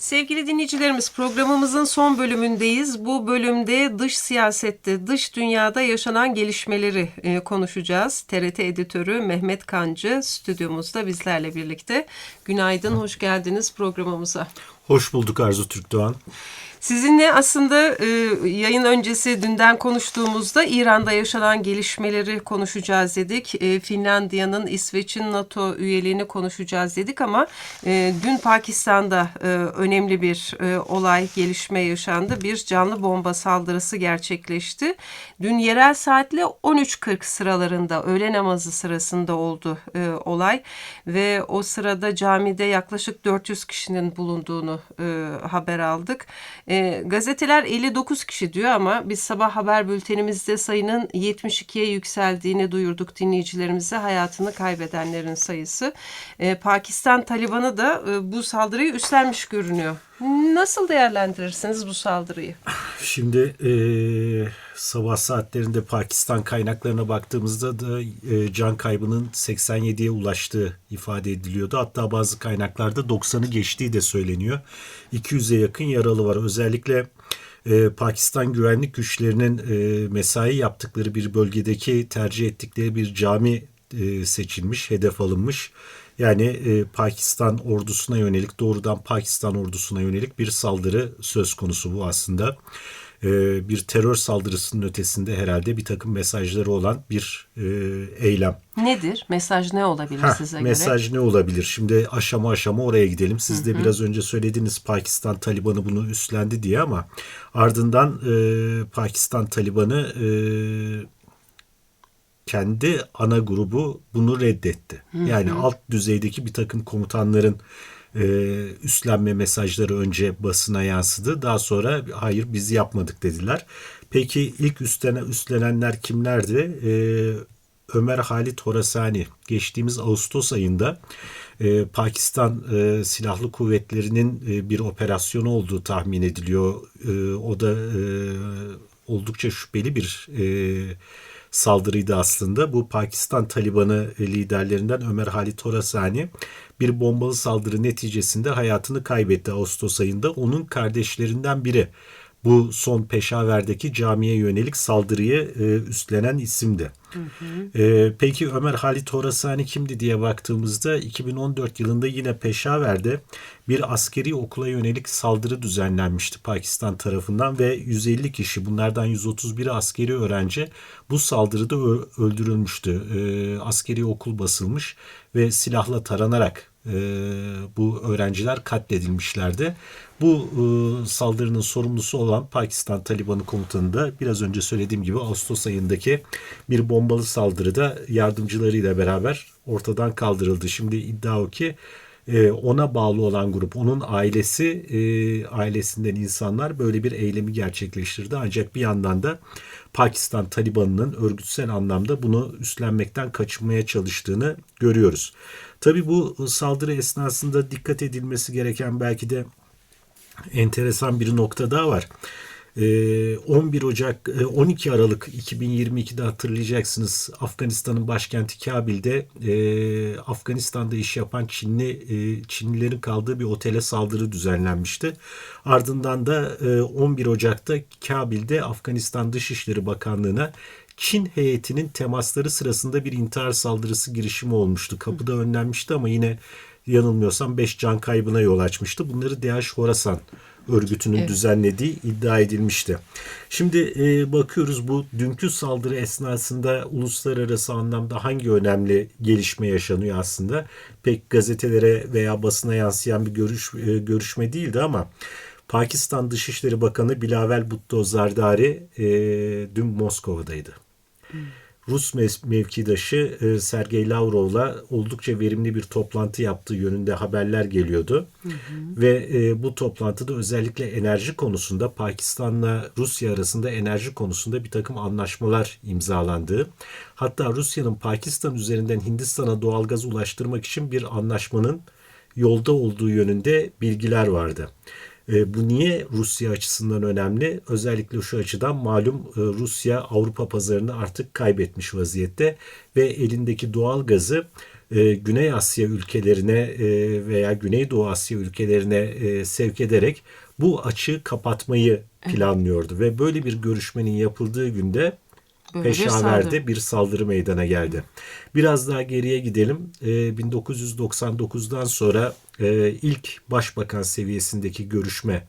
Sevgili dinleyicilerimiz programımızın son bölümündeyiz. Bu bölümde dış siyasette, dış dünyada yaşanan gelişmeleri e, konuşacağız. TRT editörü Mehmet Kancı stüdyomuzda bizlerle birlikte. Günaydın, hoş geldiniz programımıza. Hoş bulduk Arzu Türkdoğan. Sizinle aslında e, yayın öncesi dünden konuştuğumuzda İran'da yaşanan gelişmeleri konuşacağız dedik. E, Finlandiya'nın İsveç'in NATO üyeliğini konuşacağız dedik ama e, dün Pakistan'da e, önemli bir e, olay, gelişme yaşandı. Bir canlı bomba saldırısı gerçekleşti. Dün yerel saatle 13.40 sıralarında öğle namazı sırasında oldu e, olay ve o sırada camide yaklaşık 400 kişinin bulunduğunu e, haber aldık. E, gazeteler 59 kişi diyor ama biz sabah haber bültenimizde sayının 72'ye yükseldiğini duyurduk dinleyicilerimize hayatını kaybedenlerin sayısı. E, Pakistan Talibanı da e, bu saldırıyı üstlenmiş görünüyor. Nasıl değerlendirirsiniz bu saldırıyı? Şimdi e, sabah saatlerinde Pakistan kaynaklarına baktığımızda da e, can kaybının 87'ye ulaştığı ifade ediliyordu. Hatta bazı kaynaklarda 90'ı geçtiği de söyleniyor. 200'e yakın yaralı var. Özellikle e, Pakistan güvenlik güçlerinin e, mesai yaptıkları bir bölgedeki tercih ettikleri bir cami e, seçilmiş, hedef alınmış. Yani e, Pakistan ordusuna yönelik doğrudan Pakistan ordusuna yönelik bir saldırı söz konusu bu aslında. E, bir terör saldırısının ötesinde herhalde bir takım mesajları olan bir e, eylem. Nedir? Mesaj ne olabilir Heh, size göre? mesaj ne olabilir? Şimdi aşama aşama oraya gidelim. Siz de biraz önce söylediniz Pakistan Talibanı bunu üstlendi diye ama ardından e, Pakistan Talibanı e, kendi ana grubu bunu reddetti. Yani alt düzeydeki bir takım komutanların e, üstlenme mesajları önce basına yansıdı. Daha sonra hayır biz yapmadık dediler. Peki ilk üstlenen, üstlenenler kimlerdi? E, Ömer Halit Horasani geçtiğimiz Ağustos ayında e, Pakistan e, Silahlı Kuvvetleri'nin e, bir operasyonu olduğu tahmin ediliyor. E, o da e, oldukça şüpheli bir e, saldırıydı aslında. Bu Pakistan Talibanı liderlerinden Ömer Halit Horasani bir bombalı saldırı neticesinde hayatını kaybetti Ağustos ayında. Onun kardeşlerinden biri bu son Peşaver'deki camiye yönelik saldırıyı e, üstlenen isimdi. E, peki Ömer Halit Horasani kimdi diye baktığımızda 2014 yılında yine Peşaver'de bir askeri okula yönelik saldırı düzenlenmişti Pakistan tarafından ve 150 kişi bunlardan 131 askeri öğrenci bu saldırıda öldürülmüştü. E, askeri okul basılmış ve silahla taranarak e, bu öğrenciler katledilmişlerdi. Bu e, saldırının sorumlusu olan Pakistan Talibanı komutanı da biraz önce söylediğim gibi Ağustos ayındaki bir bombalı saldırıda yardımcılarıyla beraber ortadan kaldırıldı. Şimdi iddia o ki e, ona bağlı olan grup, onun ailesi, e, ailesinden insanlar böyle bir eylemi gerçekleştirdi. Ancak bir yandan da Pakistan Talibanı'nın örgütsel anlamda bunu üstlenmekten kaçınmaya çalıştığını görüyoruz. Tabii bu saldırı esnasında dikkat edilmesi gereken belki de enteresan bir nokta daha var. Ee, 11 Ocak, e, 12 Aralık 2022'de hatırlayacaksınız Afganistan'ın başkenti Kabil'de e, Afganistan'da iş yapan Çinli e, Çinlilerin kaldığı bir otele saldırı düzenlenmişti. Ardından da e, 11 Ocak'ta Kabil'de Afganistan Dışişleri Bakanlığı'na Çin heyetinin temasları sırasında bir intihar saldırısı girişimi olmuştu. Kapıda önlenmişti ama yine yanılmıyorsam 5 can kaybına yol açmıştı. Bunları DH Horasan örgütünün Evet. düzenlediği iddia edilmişti. Şimdi e, bakıyoruz bu dünkü saldırı esnasında uluslararası anlamda hangi önemli gelişme yaşanıyor aslında. Pek gazetelere veya basına yansıyan bir görüş e, görüşme değildi ama Pakistan Dışişleri Bakanı Bilavel Bhutto Zardari e, dün Moskova'daydı. Rus mev- mevkidaşı e, Sergey Lavrov'la oldukça verimli bir toplantı yaptığı yönünde haberler geliyordu. Ve e, bu toplantıda özellikle enerji konusunda Pakistan'la Rusya arasında enerji konusunda bir takım anlaşmalar imzalandığı. Hatta Rusya'nın Pakistan üzerinden Hindistan'a doğalgaz ulaştırmak için bir anlaşmanın yolda olduğu yönünde bilgiler vardı. E, bu niye Rusya açısından önemli? Özellikle şu açıdan malum e, Rusya Avrupa pazarını artık kaybetmiş vaziyette ve elindeki doğal gazı e, Güney Asya ülkelerine e, veya Güneydoğu Asya ülkelerine e, sevk ederek bu açığı kapatmayı planlıyordu ve böyle bir görüşmenin yapıldığı günde Böyle Peşaver'de bir saldırı meydana geldi. Biraz daha geriye gidelim. Ee, 1999'dan sonra e, ilk başbakan seviyesindeki görüşme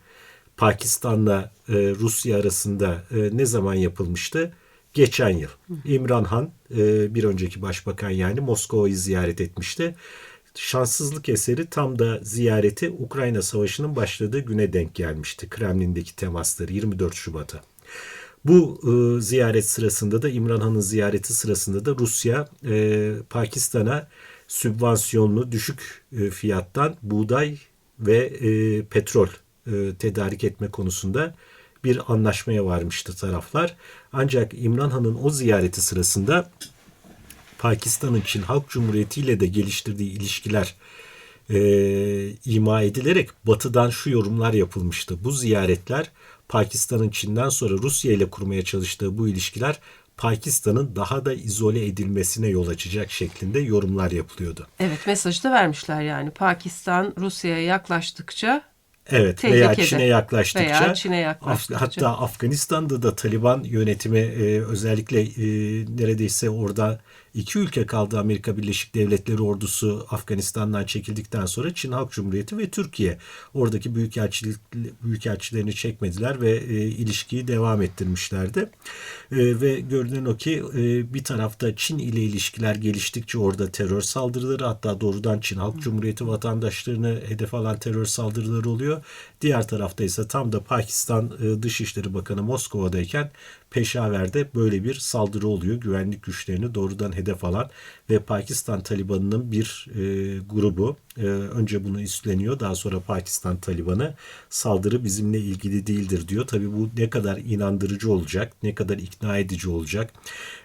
Pakistan'la e, Rusya arasında e, ne zaman yapılmıştı? Geçen yıl. İmran Han e, bir önceki başbakan yani Moskova'yı ziyaret etmişti. Şanssızlık eseri tam da ziyareti Ukrayna Savaşı'nın başladığı güne denk gelmişti. Kremlin'deki temasları 24 Şubat'a. Bu e, ziyaret sırasında da İmran Han'ın ziyareti sırasında da Rusya e, Pakistan'a sübvansiyonlu düşük e, fiyattan buğday ve e, petrol e, tedarik etme konusunda bir anlaşmaya varmıştı taraflar. Ancak İmran Han'ın o ziyareti sırasında Pakistan'ın Çin Halk Cumhuriyeti ile de geliştirdiği ilişkiler e, ima edilerek batıdan şu yorumlar yapılmıştı. Bu ziyaretler Pakistan'ın Çin'den sonra Rusya ile kurmaya çalıştığı bu ilişkiler Pakistan'ın daha da izole edilmesine yol açacak şeklinde yorumlar yapılıyordu. Evet mesajı da vermişler yani. Pakistan Rusya'ya yaklaştıkça Evet veya. Çin'e yaklaştıkça, Veya Çin'e yaklaştıkça. Af- hatta Afganistan'da da Taliban yönetimi e, özellikle e, neredeyse orada iki ülke kaldı Amerika Birleşik Devletleri ordusu Afganistan'dan çekildikten sonra Çin Halk Cumhuriyeti ve Türkiye oradaki büyükelçilik büyükelçilerini çekmediler ve e, ilişkiyi devam ettirmişlerdi. E, ve görünen o ki e, bir tarafta Çin ile ilişkiler geliştikçe orada terör saldırıları hatta doğrudan Çin Halk Cumhuriyeti vatandaşlarını hedef alan terör saldırıları oluyor. Diğer tarafta ise tam da Pakistan e, Dışişleri Bakanı Moskova'dayken Peşaver'de böyle bir saldırı oluyor. Güvenlik güçlerini doğrudan hedef alan ve Pakistan Talibanı'nın bir e, grubu önce bunu üstleniyor. Daha sonra Pakistan Talibanı saldırı bizimle ilgili değildir diyor. Tabii bu ne kadar inandırıcı olacak, ne kadar ikna edici olacak.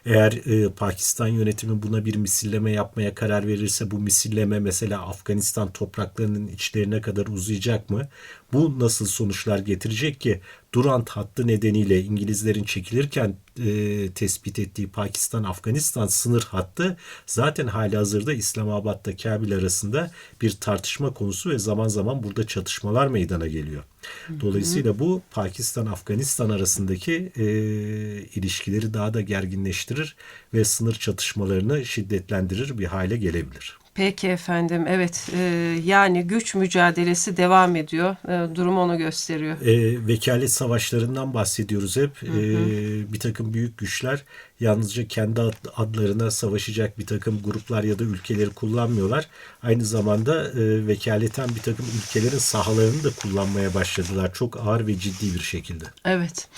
Eğer e, Pakistan yönetimi buna bir misilleme yapmaya karar verirse bu misilleme mesela Afganistan topraklarının içlerine kadar uzayacak mı? Bu nasıl sonuçlar getirecek ki? Durant hattı nedeniyle İngilizlerin çekilirken e, tespit ettiği Pakistan-Afganistan sınır hattı zaten hali hazırda İslamabad'da Kabil arasında bir tartışma konusu ve zaman zaman burada çatışmalar meydana geliyor. Dolayısıyla bu Pakistan-Afganistan arasındaki e, ilişkileri daha da gerginleştirir ve sınır çatışmalarını şiddetlendirir bir hale gelebilir. Peki efendim evet e, yani güç mücadelesi devam ediyor. E, durum onu gösteriyor. E, vekalet savaşlarından bahsediyoruz hep. E, bir takım büyük güçler yalnızca kendi ad- adlarına savaşacak bir takım gruplar ya da ülkeleri kullanmıyorlar. Aynı zamanda e, vekaleten bir takım ülkelerin sahalarını da kullanmaya başladılar. Çok ağır ve ciddi bir şekilde. Evet.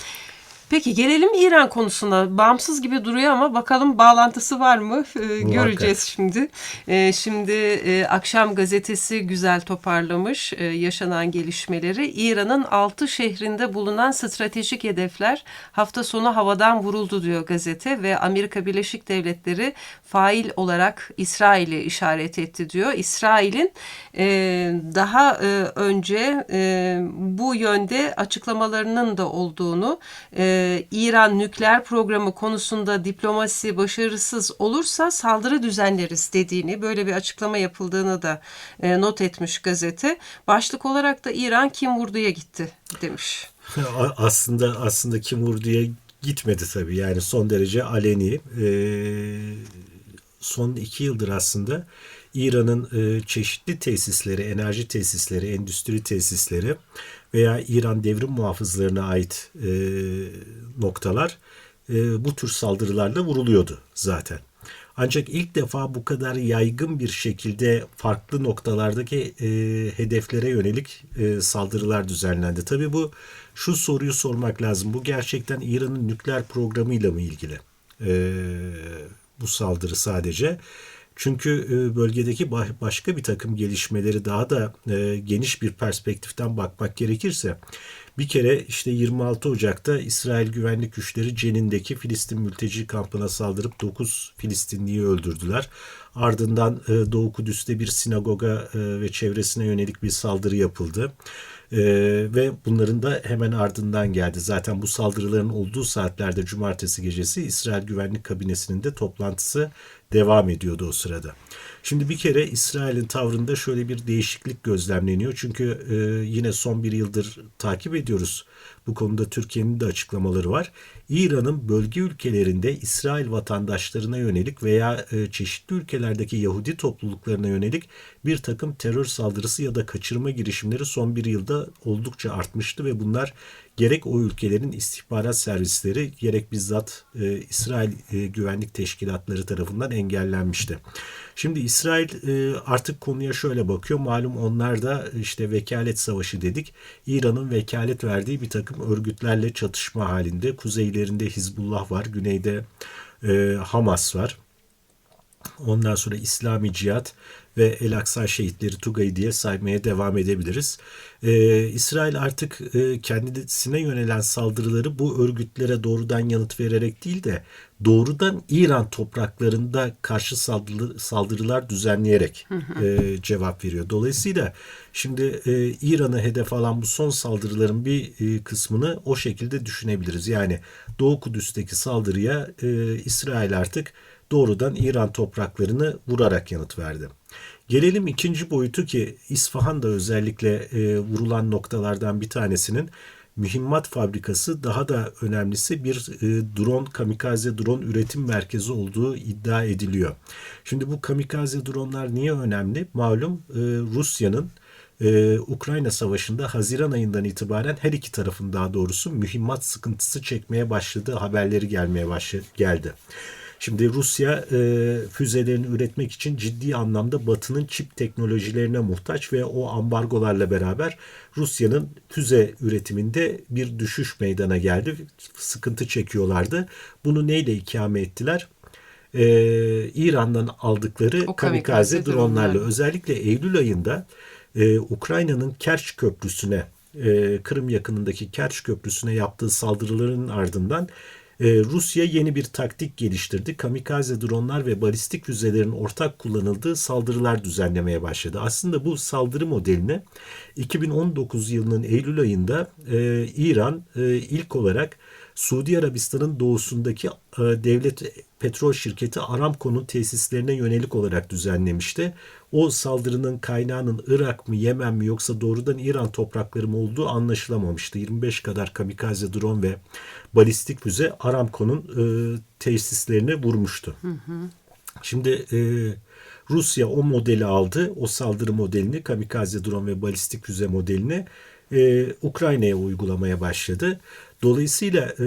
Peki gelelim İran konusuna. Bağımsız gibi duruyor ama bakalım bağlantısı var mı? Ee, göreceğiz şimdi. Ee, şimdi e, Akşam gazetesi güzel toparlamış e, yaşanan gelişmeleri. İran'ın 6 şehrinde bulunan stratejik hedefler hafta sonu havadan vuruldu diyor gazete ve Amerika Birleşik Devletleri fail olarak İsrail'i işaret etti diyor. İsrail'in e, daha e, önce e, bu yönde açıklamalarının da olduğunu e, İran nükleer programı konusunda diplomasi başarısız olursa saldırı düzenleriz dediğini böyle bir açıklama yapıldığını da e, not etmiş gazete. Başlık olarak da İran kim vurduya gitti demiş. Aslında aslında kim vurduya gitmedi tabii. Yani son derece aleni. Ee, son iki yıldır aslında İran'ın e, çeşitli tesisleri, enerji tesisleri, endüstri tesisleri veya İran devrim muhafızlarına ait e, noktalar e, bu tür saldırılarla vuruluyordu zaten. Ancak ilk defa bu kadar yaygın bir şekilde farklı noktalardaki e, hedeflere yönelik e, saldırılar düzenlendi. Tabii bu şu soruyu sormak lazım. Bu gerçekten İran'ın nükleer programıyla mı ilgili? E, bu saldırı sadece. Çünkü e, bölgedeki ba- başka bir takım gelişmeleri daha da e, geniş bir perspektiften bakmak gerekirse bir kere işte 26 Ocak'ta İsrail güvenlik güçleri Cenin'deki Filistin mülteci kampına saldırıp 9 Filistinliyi öldürdüler. Ardından e, Doğu Kudüs'te bir sinagoga ve çevresine yönelik bir saldırı yapıldı. E, ve bunların da hemen ardından geldi. Zaten bu saldırıların olduğu saatlerde cumartesi gecesi İsrail Güvenlik Kabinesi'nin de toplantısı devam ediyordu o sırada. Şimdi bir kere İsrail'in tavrında şöyle bir değişiklik gözlemleniyor. Çünkü e, yine son bir yıldır takip ediyoruz. Bu konuda Türkiye'nin de açıklamaları var. İran'ın bölge ülkelerinde İsrail vatandaşlarına yönelik veya e, çeşitli ülkelerdeki Yahudi topluluklarına yönelik bir takım terör saldırısı ya da kaçırma girişimleri son bir yılda oldukça artmıştı ve bunlar gerek o ülkelerin istihbarat servisleri gerek bizzat e, İsrail e, güvenlik teşkilatları tarafından engellenmişti. Şimdi İsrail e, artık konuya şöyle bakıyor. Malum onlar da işte vekalet savaşı dedik. İran'ın vekalet verdiği bir takım örgütlerle çatışma halinde. Kuzeylerinde Hizbullah var, güneyde e, Hamas var. Ondan sonra İslami Cihat ve El Aksa şehitleri Tugay'ı diye saymaya devam edebiliriz. Ee, İsrail artık e, kendisine yönelen saldırıları bu örgütlere doğrudan yanıt vererek değil de doğrudan İran topraklarında karşı saldırı, saldırılar düzenleyerek e, cevap veriyor. Dolayısıyla şimdi e, İran'ı hedef alan bu son saldırıların bir e, kısmını o şekilde düşünebiliriz. Yani Doğu Kudüs'teki saldırıya e, İsrail artık doğrudan İran topraklarını vurarak yanıt verdi. Gelelim ikinci boyutu ki İsfahan'da özellikle e, vurulan noktalardan bir tanesinin mühimmat fabrikası daha da önemlisi bir e, drone kamikaze drone üretim merkezi olduğu iddia ediliyor. Şimdi bu kamikaze dronlar niye önemli? Malum e, Rusya'nın ee, Ukrayna Savaşı'nda Haziran ayından itibaren her iki tarafın daha doğrusu mühimmat sıkıntısı çekmeye başladığı haberleri gelmeye başladı, geldi. Şimdi Rusya e, füzelerini üretmek için ciddi anlamda Batı'nın çip teknolojilerine muhtaç ve o ambargolarla beraber Rusya'nın füze üretiminde bir düşüş meydana geldi. Sıkıntı çekiyorlardı. Bunu neyle ikame ettiler? Ee, İran'dan aldıkları O kamikaze, dronlarla özellikle Eylül ayında e, Ukrayna'nın Kerç Köprüsü'ne e, Kırım yakınındaki Kerç Köprüsü'ne yaptığı saldırıların ardından e, Rusya yeni bir taktik geliştirdi. Kamikaze dronlar ve balistik füzelerin ortak kullanıldığı saldırılar düzenlemeye başladı. Aslında bu saldırı modeline 2019 yılının Eylül ayında e, İran e, ilk olarak Suudi Arabistan'ın doğusundaki e, devlet petrol şirketi Aramco'nun tesislerine yönelik olarak düzenlemişti. O saldırının kaynağının Irak mı Yemen mi yoksa doğrudan İran toprakları mı olduğu anlaşılamamıştı. 25 kadar kamikaze drone ve balistik füze Aramco'nun e, tesislerine vurmuştu. Şimdi e, Rusya o modeli aldı, o saldırı modelini, kamikaze drone ve balistik füze modelini e, Ukrayna'ya uygulamaya başladı. Dolayısıyla e,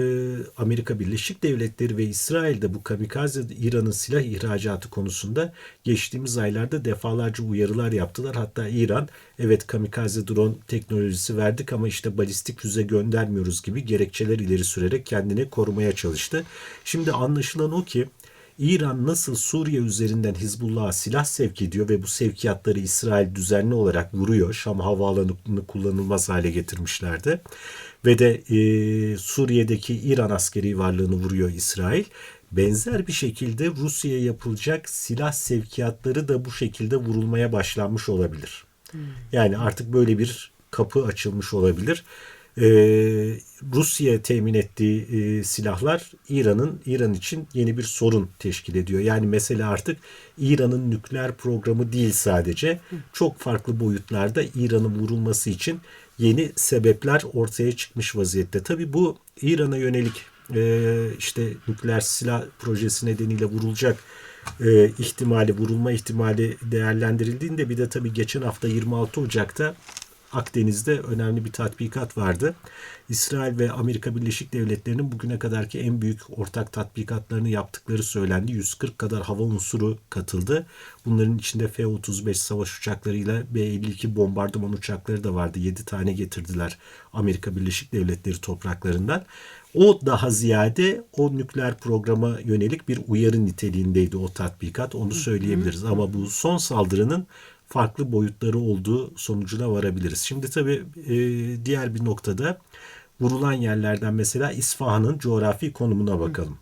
Amerika Birleşik Devletleri ve İsrail de bu kamikaze İran'ın silah ihracatı konusunda geçtiğimiz aylarda defalarca uyarılar yaptılar. Hatta İran evet kamikaze drone teknolojisi verdik ama işte balistik füze göndermiyoruz gibi gerekçeler ileri sürerek kendini korumaya çalıştı. Şimdi anlaşılan o ki İran nasıl Suriye üzerinden Hizbullah'a silah sevk ediyor ve bu sevkiyatları İsrail düzenli olarak vuruyor. Şam havaalanını kullanılmaz hale getirmişlerdi. Ve de e, Suriye'deki İran askeri varlığını vuruyor İsrail. Benzer bir şekilde Rusya'ya yapılacak silah sevkiyatları da bu şekilde vurulmaya başlanmış olabilir. Yani artık böyle bir kapı açılmış olabilir. Ee, Rusya temin ettiği e, silahlar İran'ın İran için yeni bir sorun teşkil ediyor. Yani mesele artık İran'ın nükleer programı değil sadece. Çok farklı boyutlarda İran'ın vurulması için yeni sebepler ortaya çıkmış vaziyette. Tabii bu İran'a yönelik e, işte nükleer silah projesi nedeniyle vurulacak e, ihtimali, vurulma ihtimali değerlendirildiğinde bir de tabii geçen hafta 26 Ocak'ta Akdeniz'de önemli bir tatbikat vardı. İsrail ve Amerika Birleşik Devletleri'nin bugüne kadarki en büyük ortak tatbikatlarını yaptıkları söylendi. 140 kadar hava unsuru katıldı. Bunların içinde F-35 savaş uçaklarıyla B-52 bombardıman uçakları da vardı. 7 tane getirdiler Amerika Birleşik Devletleri topraklarından. O daha ziyade o nükleer programa yönelik bir uyarı niteliğindeydi o tatbikat. Onu söyleyebiliriz. Ama bu son saldırının farklı boyutları olduğu sonucuna varabiliriz. Şimdi tabii e, diğer bir noktada vurulan yerlerden mesela İsfahan'ın coğrafi konumuna bakalım.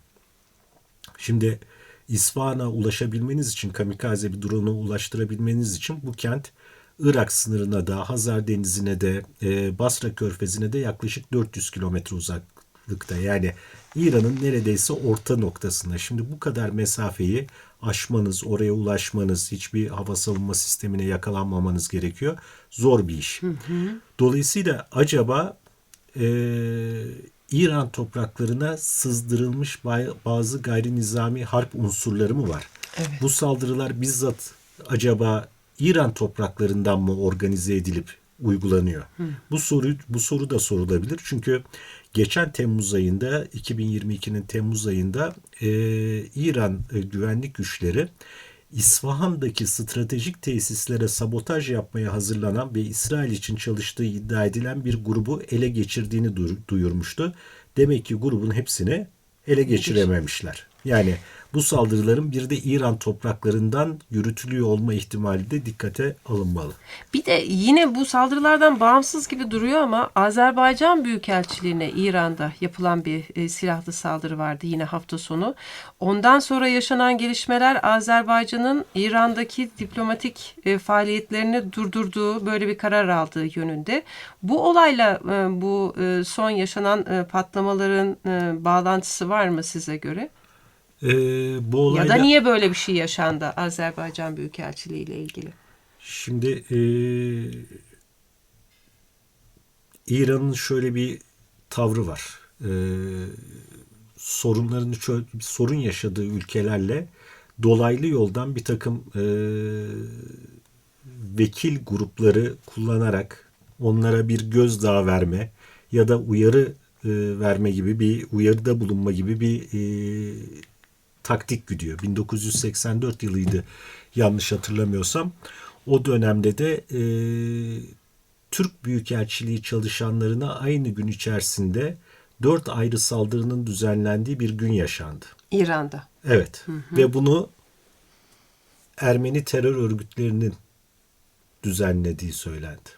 Şimdi İsfahan'a ulaşabilmeniz için kamikaze bir drone'u ulaştırabilmeniz için bu kent Irak sınırına da Hazar Denizi'ne de e, Basra Körfezi'ne de yaklaşık 400 kilometre uzak uzaklıkta. Yani İran'ın neredeyse orta noktasında. Şimdi bu kadar mesafeyi aşmanız, oraya ulaşmanız, hiçbir hava savunma sistemine yakalanmamanız gerekiyor. Zor bir iş. Dolayısıyla acaba e, İran topraklarına sızdırılmış bazı gayri nizami harp unsurları mı var? Evet. Bu saldırılar bizzat acaba İran topraklarından mı organize edilip uygulanıyor? Bu soru bu soru da sorulabilir. Çünkü geçen Temmuz ayında 2022'nin Temmuz ayında e, İran e, güvenlik güçleri İsfahan'daki stratejik tesislere sabotaj yapmaya hazırlanan ve İsrail için çalıştığı iddia edilen bir grubu ele geçirdiğini du- duyurmuştu. Demek ki grubun hepsini ele geçirememişler. Yani bu saldırıların bir de İran topraklarından yürütülüyor olma ihtimali de dikkate alınmalı. Bir de yine bu saldırılardan bağımsız gibi duruyor ama Azerbaycan Büyükelçiliğine İran'da yapılan bir e, silahlı saldırı vardı yine hafta sonu. Ondan sonra yaşanan gelişmeler Azerbaycan'ın İran'daki diplomatik e, faaliyetlerini durdurduğu böyle bir karar aldığı yönünde. Bu olayla e, bu son yaşanan patlamaların bağlantısı var mı size göre? Ee, bu olayla... Ya da niye böyle bir şey yaşandı Azerbaycan Büyükelçiliği ile ilgili? Şimdi e, İran'ın şöyle bir tavrı var. E, sorunlarını çö- sorun yaşadığı ülkelerle dolaylı yoldan bir takım e, vekil grupları kullanarak onlara bir gözdağı verme ya da uyarı e, verme gibi bir uyarıda bulunma gibi bir e, taktik gidiyor. 1984 yılıydı yanlış hatırlamıyorsam. O dönemde de e, Türk Büyükelçiliği çalışanlarına aynı gün içerisinde dört ayrı saldırının düzenlendiği bir gün yaşandı. İran'da. Evet. Ve bunu Ermeni terör örgütlerinin düzenlediği söylendi.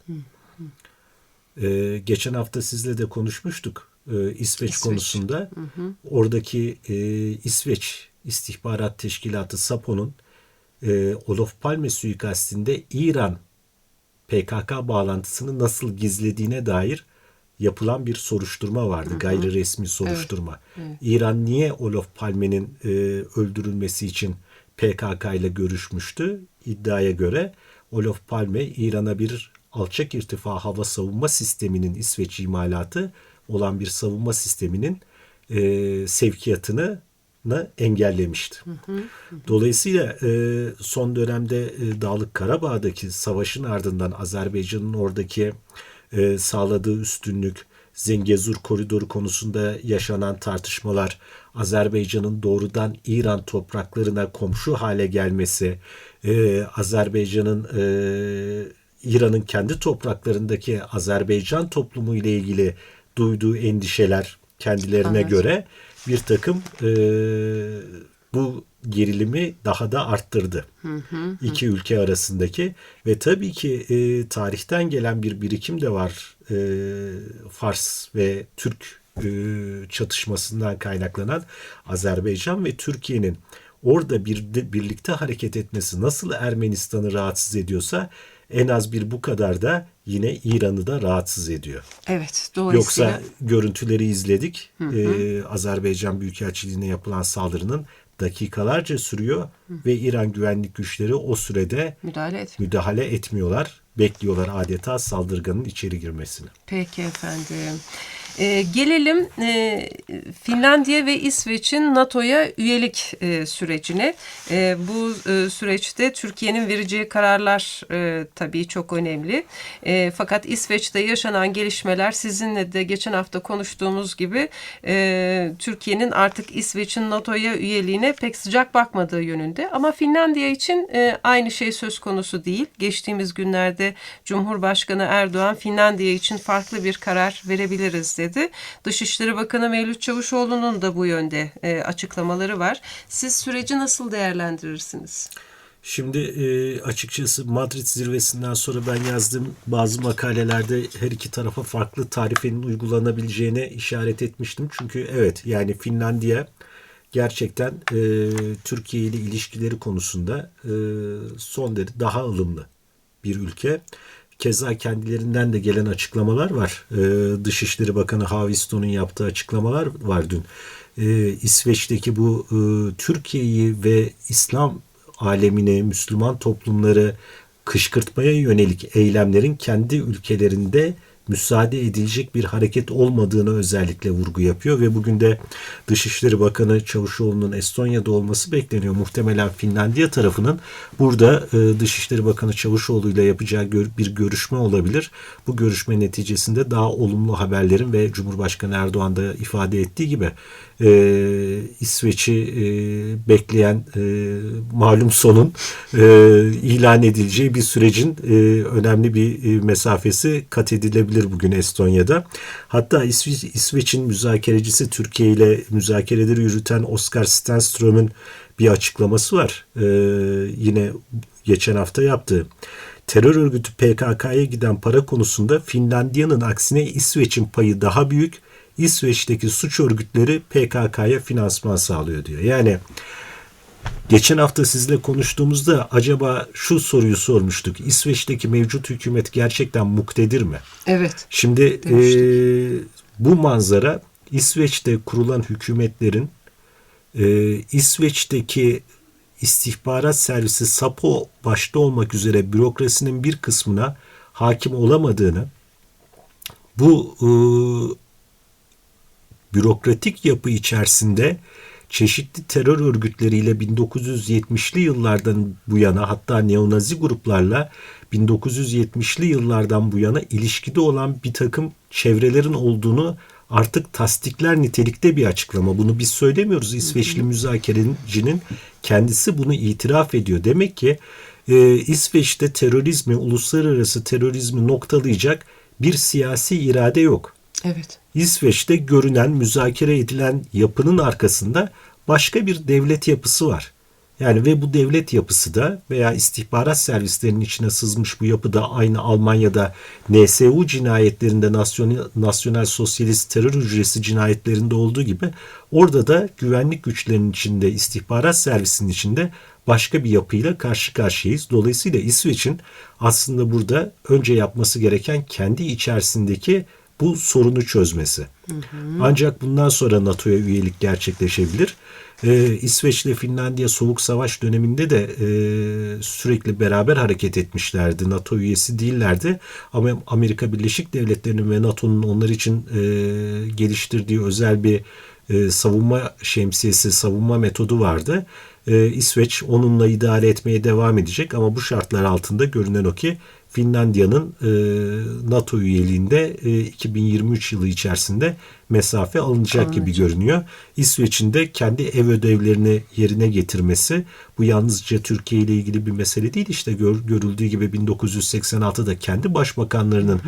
Ee, geçen hafta sizle de konuşmuştuk ee, İsveç, İsveç. konusunda. Oradaki e, İsveç İstihbarat Teşkilatı SAPO'nun e, Olof Palme suikastinde İran PKK bağlantısını nasıl gizlediğine dair yapılan bir soruşturma vardı. Gayri resmi soruşturma. İran niye Olof Palme'nin e, öldürülmesi için PKK ile görüşmüştü? İddiaya göre Olof Palme İran'a bir alçak irtifa hava savunma sisteminin İsveç imalatı olan bir savunma sisteminin e, sevkiyatını engellemişti. Dolayısıyla e, son dönemde e, Dağlık Karabağ'daki savaşın ardından Azerbaycan'ın oradaki e, sağladığı üstünlük, Zengezur koridoru konusunda yaşanan tartışmalar, Azerbaycan'ın doğrudan İran topraklarına komşu hale gelmesi, e, Azerbaycan'ın e, İran'ın kendi topraklarındaki Azerbaycan toplumu ile ilgili duyduğu endişeler kendilerine Anladım. göre bir takım e, bu gerilimi daha da arttırdı. İki ülke arasındaki ve tabii ki e, tarihten gelen bir birikim de var. E, Fars ve Türk e, çatışmasından kaynaklanan Azerbaycan ve Türkiye'nin orada bir birlikte hareket etmesi nasıl Ermenistan'ı rahatsız ediyorsa en az bir bu kadar da yine İran'ı da rahatsız ediyor. Evet. Dolayısıyla Yoksa görüntüleri izledik. Ee, Azerbaycan Büyükelçiliğine yapılan saldırının dakikalarca sürüyor ve İran güvenlik güçleri o sürede müdahale et. müdahale etmiyorlar. Bekliyorlar adeta saldırganın içeri girmesini. Peki efendim. Ee, gelelim e, Finlandiya ve İsveç'in NATO'ya üyelik e, sürecine. E, bu e, süreçte Türkiye'nin vereceği kararlar e, tabii çok önemli. E, fakat İsveç'te yaşanan gelişmeler sizinle de geçen hafta konuştuğumuz gibi e, Türkiye'nin artık İsveç'in NATO'ya üyeliğine pek sıcak bakmadığı yönünde. Ama Finlandiya için e, aynı şey söz konusu değil. Geçtiğimiz günlerde Cumhurbaşkanı Erdoğan Finlandiya için farklı bir karar verebiliriz dedi. Dışişleri Bakanı Mevlüt Çavuşoğlu'nun da bu yönde e, açıklamaları var. Siz süreci nasıl değerlendirirsiniz? Şimdi e, açıkçası Madrid zirvesinden sonra ben yazdığım bazı makalelerde her iki tarafa farklı tarifenin uygulanabileceğine işaret etmiştim. Çünkü evet yani Finlandiya gerçekten e, Türkiye ile ilişkileri konusunda e, son derece daha ılımlı bir ülke. Keza kendilerinden de gelen açıklamalar var. Ee, Dışişleri Bakanı Havisto'nun yaptığı açıklamalar var dün. Ee, İsveç'teki bu e, Türkiye'yi ve İslam alemini, Müslüman toplumları kışkırtmaya yönelik eylemlerin kendi ülkelerinde müsaade edilecek bir hareket olmadığını özellikle vurgu yapıyor ve bugün de Dışişleri Bakanı Çavuşoğlu'nun Estonya'da olması bekleniyor. Muhtemelen Finlandiya tarafının burada e, Dışişleri Bakanı Çavuşoğlu ile yapacağı bir görüşme olabilir. Bu görüşme neticesinde daha olumlu haberlerin ve Cumhurbaşkanı Erdoğan da ifade ettiği gibi e, İsveç'i e, bekleyen e, malum sonun e, ilan edileceği bir sürecin e, önemli bir e, mesafesi kat edilebilir bugün Estonya'da. Hatta İsve- İsveç'in müzakerecisi Türkiye ile müzakereleri yürüten Oscar Stenström'ün bir açıklaması var. E, yine geçen hafta yaptığı. Terör örgütü PKK'ya giden para konusunda Finlandiya'nın aksine İsveç'in payı daha büyük. İsveç'teki suç örgütleri PKK'ya finansman sağlıyor diyor. Yani geçen hafta sizle konuştuğumuzda acaba şu soruyu sormuştuk. İsveç'teki mevcut hükümet gerçekten muktedir mi? Evet. Şimdi Demiştik. e, bu manzara İsveç'te kurulan hükümetlerin e, İsveç'teki istihbarat servisi SAPO başta olmak üzere bürokrasinin bir kısmına hakim olamadığını bu e, bürokratik yapı içerisinde çeşitli terör örgütleriyle 1970'li yıllardan bu yana hatta neonazi gruplarla 1970'li yıllardan bu yana ilişkide olan bir takım çevrelerin olduğunu artık tasdikler nitelikte bir açıklama. Bunu biz söylemiyoruz. İsveçli müzakerecinin kendisi bunu itiraf ediyor. Demek ki e, İsveç'te terörizmi, uluslararası terörizmi noktalayacak bir siyasi irade yok. Evet. İsveç'te görünen, müzakere edilen yapının arkasında başka bir devlet yapısı var. Yani ve bu devlet yapısı da veya istihbarat servislerinin içine sızmış bu yapı da aynı Almanya'da NSU cinayetlerinde nasyonel, nasyonel sosyalist terör hücresi cinayetlerinde olduğu gibi orada da güvenlik güçlerinin içinde istihbarat servisinin içinde başka bir yapıyla karşı karşıyayız. Dolayısıyla İsveç'in aslında burada önce yapması gereken kendi içerisindeki bu sorunu çözmesi. Ancak bundan sonra NATO'ya üyelik gerçekleşebilir. Ee, İsveç ile Finlandiya soğuk savaş döneminde de e, sürekli beraber hareket etmişlerdi. NATO üyesi değillerdi. Ama Amerika Birleşik Devletleri'nin ve NATO'nun onlar için e, geliştirdiği özel bir e, savunma şemsiyesi, savunma metodu vardı. E, İsveç onunla idare etmeye devam edecek ama bu şartlar altında görünen o ki Finlandiya'nın e, NATO üyeliğinde e, 2023 yılı içerisinde mesafe alınacak gibi görünüyor. İsveç'in de kendi ev ödevlerini yerine getirmesi bu yalnızca Türkiye ile ilgili bir mesele değil. İşte gör, görüldüğü gibi 1986'da kendi başbakanlarının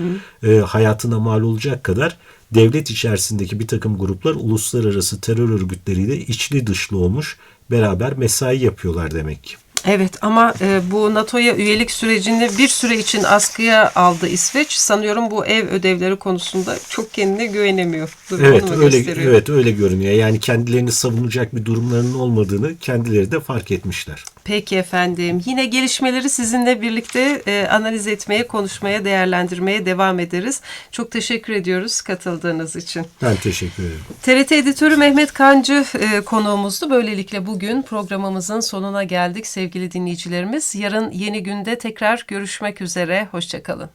e, hayatına mal olacak kadar devlet içerisindeki bir takım gruplar uluslararası terör örgütleriyle içli dışlı olmuş beraber mesai yapıyorlar demek ki. Evet ama e, bu NATO'ya üyelik sürecini bir süre için askıya aldı İsveç. Sanıyorum bu ev ödevleri konusunda çok kendine güvenemiyor. Durumunu Evet öyle gösteriyor? evet öyle görünüyor. Yani kendilerini savunacak bir durumlarının olmadığını kendileri de fark etmişler. Peki efendim. Yine gelişmeleri sizinle birlikte e, analiz etmeye, konuşmaya, değerlendirmeye devam ederiz. Çok teşekkür ediyoruz katıldığınız için. Ben teşekkür ederim. TRT editörü Mehmet Kancı e, konuğumuzdu. Böylelikle bugün programımızın sonuna geldik sevgili dinleyicilerimiz. Yarın yeni günde tekrar görüşmek üzere. Hoşçakalın.